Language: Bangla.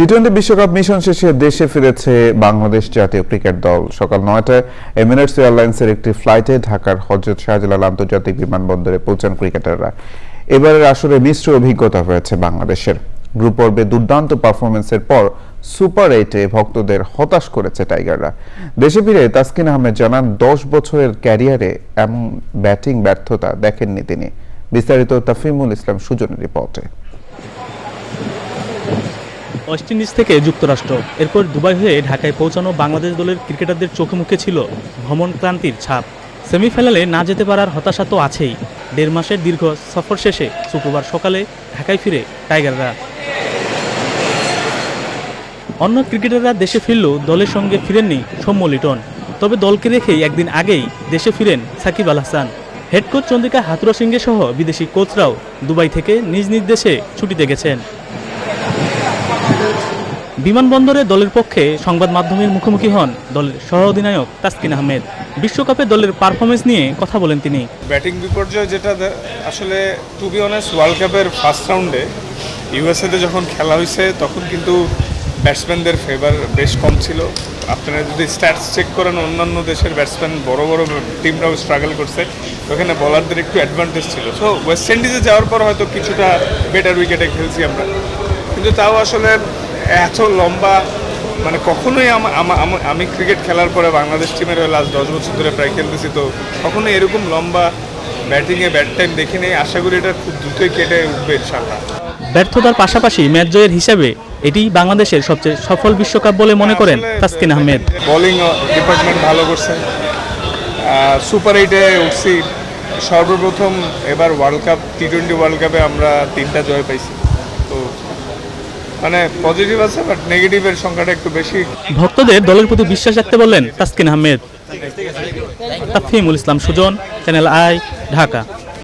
টি টোয়েন্টি বিশ্বকাপ মিশন শেষে দেশে ফিরেছে বাংলাদেশ জাতীয় ক্রিকেট দল। সকাল নয়টায় এমিরেটস এয়ারলাইন্সের একটি ফ্লাইটে ঢাকার হজরত শাহজালাল আন্তর্জাতিক বিমানবন্দরে পৌঁছান ক্রিকেটাররা। এবারের আসরে মিশ্র অভিজ্ঞতা হয়েছে বাংলাদেশের। গ্রুপ পর্বে দুর্দান্ত পারফরমেন্সের পর সুপার এইটে ভক্তদের হতাশ করেছে টাইগাররা দেশে ফিরে তাসকিন আহমেদ জানান, দশ বছরের ক্যারিয়ারে এমন ব্যাটিং ব্যর্থতা দেখেননি তিনি। বিস্তারিত তাফিমুল ইসলাম সুজনের রিপোর্টে। ওয়েস্ট ইন্ডিজ থেকে যুক্তরাষ্ট্র। এরপর দুবাই হয়ে ঢাকায় পৌঁছানো বাংলাদেশ দলের ক্রিকেটারদের চোখে মুখে ছিল ভ্রমণ ক্লান্তির ছাপ। সেমিফাইনালে না যেতে পারার হতাশা তো আছেই। দেড় মাসের দীর্ঘ সফর শেষে শুক্রবার সকালে ঢাকায় ফিরে টাইগাররা। অন্য ক্রিকেটাররা দেশে ফিরলেও দলের সঙ্গে ফিরেননি সৌম্য লিটন। তবে দলকে রেখেই একদিন আগেই দেশে ফিরেন Shakib Al Hasan. Head coach Chandika Hathurusingha সহ বিদেশি কোচরাও দুবাই থেকে নিজ নিজ দেশে ছুটিতে গেছেন। বিমানবন্দরে দলের পক্ষে সংবাদ মাধ্যমের মুখোমুখি হন দলের সহ অধিনায়ক তাসকিন আহমেদ। বিশ্বকাপে দলের পারফরমেন্স নিয়ে কথা বলেন তিনি। ব্যাটিং বিপর্যয় যেটা আসলে টু বি অনেস্ট ওয়ার্ল্ড কাপের ফার্স্ট রাউন্ডে ইউএসএতে যখন খেলা হয়েছে তখন কিন্তু ব্যাটসম্যানদের ফেভার বেশ কম ছিল। আপনারা যদি স্ট্যাটস চেক করেন, অন্যান্য দেশের ব্যাটসম্যান বড় বড় টিমরাও স্ট্রাগল করছে। ওখানে বলারদের একটু অ্যাডভান্টেজ ছিল। সো ওয়েস্ট ইন্ডিজে যাওয়ার পর হয়তো কিছুটা বেটার উইকেটে খেলছি আমরা। কিন্তু তাও আসলে এত লম্বা মানে কখনোই আমা- ক্রিকেট খেলার পরে বাংলাদেশ টিমের হয়ে লাস্ট দশ বছর ধরে প্রায় খেলতেছি তো কখনোই এরকম লম্বা ব্যাটিংয়ে ব্যাট টাইম দেখি নেই। আশা করি এটা খুব দ্রুতই কেটে উঠবে ইনশাল্লাহ ব্যর্থতার পাশাপাশি ম্যাচ জয়ের হিসাবে এটি বাংলাদেশের সবচেয়ে সফল বিশ্বকাপ বলে মনে করেন তাসকিন আহমেদ। বোলিং ডিপার্টমেন্ট ভালো করছে। সুপার এইটে উঠছি। সর্বপ্রথম এবার world cup T twenty world কাপে আমরা তিনটা জয় পাইছি। তো মানে পজিটিভ আছে বাট নেগেটিভের সংখ্যাটা একটু বেশি। ভক্তদের দলের প্রতি বিশ্বাস রাখতে বললেন তাসকিন আহমেদ তাফিমুল ইসলাম সুজন, চ্যানেল আই, ঢাকা।